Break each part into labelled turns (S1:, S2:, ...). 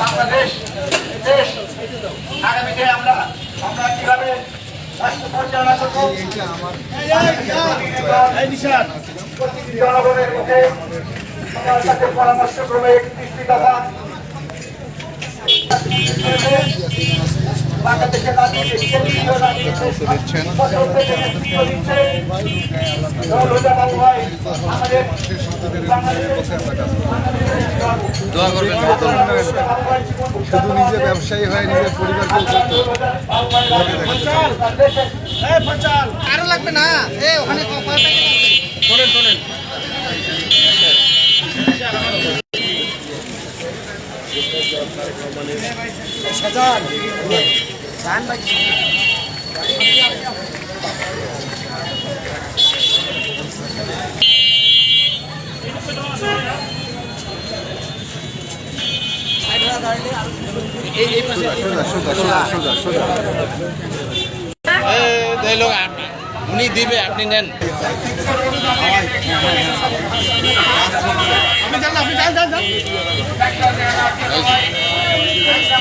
S1: বাংলাদেশ দেশ আগামীতে আমরা আমরা কীভাবে রাষ্ট্র পরিচালনা জনগণের মুখে আমার সাথে পরামর্শ ক্রমে একত্রিশটি দফা বাংলাদেশের রাজনীতি কেন্দ্রীয় রাজনীতি ফসল থেকে নেতৃত্ব দিচ্ছে দৌলতা বাবু ভাই আমাদের
S2: দোয়া করবেন
S3: শুধু নিজে ব্যবসায়ী হয় নিজের পরিবারকে
S2: আরও লাগবে না। এ ওখানে ক- কয় প্যাকেট আছে? এ, এই লোক আপনি উনি দিবে আপনি নেন
S1: কেন্দ্রীয় স্বেচ্ছাসেবক দলের যুগ্ম সাধারণ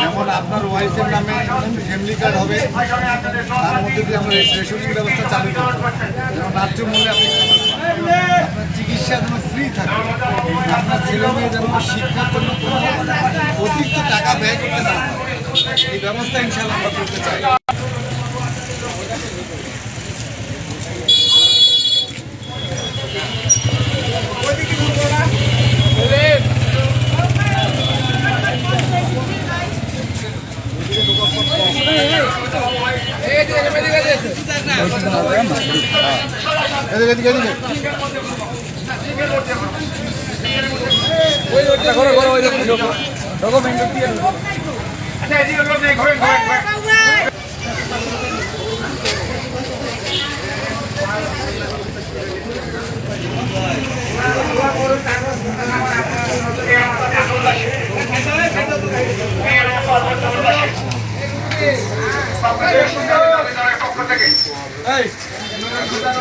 S3: যেমন আপনার ওয়াইফের নামে ফ্যামিলি কার্ড হবে, তার মধ্যে দিয়ে আমরা রেশনিং ব্যবস্থা চালু করব যেমন ন্যায্য মূল্যে আপনি। আপনার চিকিৎসা যেন ফ্রি থাকে আপনার ছেলে মেয়ে যেন শিক্ষার জন্য অতিরিক্ত টাকা ব্যয় করতে না। এই ব্যবস্থা ইনশাল্লাহ করতে চাই
S1: আচ্ছা এদিকে ঘরে নেই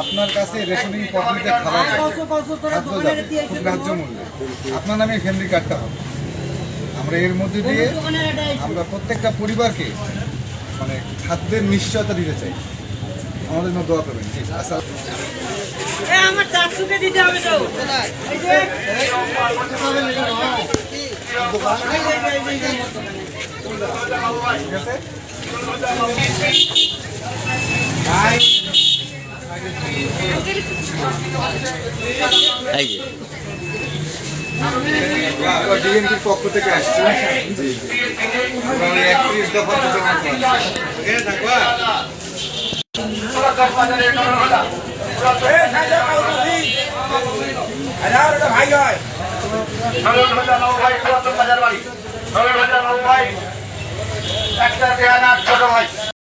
S3: আপনার কাছে রেশনিং পদ্ধতিতে খাবার খাদ্য যাবে খুব ন্যায্য মূল্যে। আপনার নামে ফ্যামিলি কার্ডটা হবে। আমরা এর মধ্যে দিয়ে আমরা প্রত্যেকটা পরিবারকে মানে খাদ্যের নিশ্চয়তা দিতে চাই। আমাদের জন্য দোয়া করবেন। জি আচ্ছা
S4: আমার চারশোকে দিতে হবে তো।
S3: ঠিক আছে?
S2: এই যে।
S3: ডিএনপির পক্ষ থেকে আসছে। একত্রিশ দফা
S1: বাজারের জনতা সরল ভাজা নৌ ভাই একটা ছোট ভাই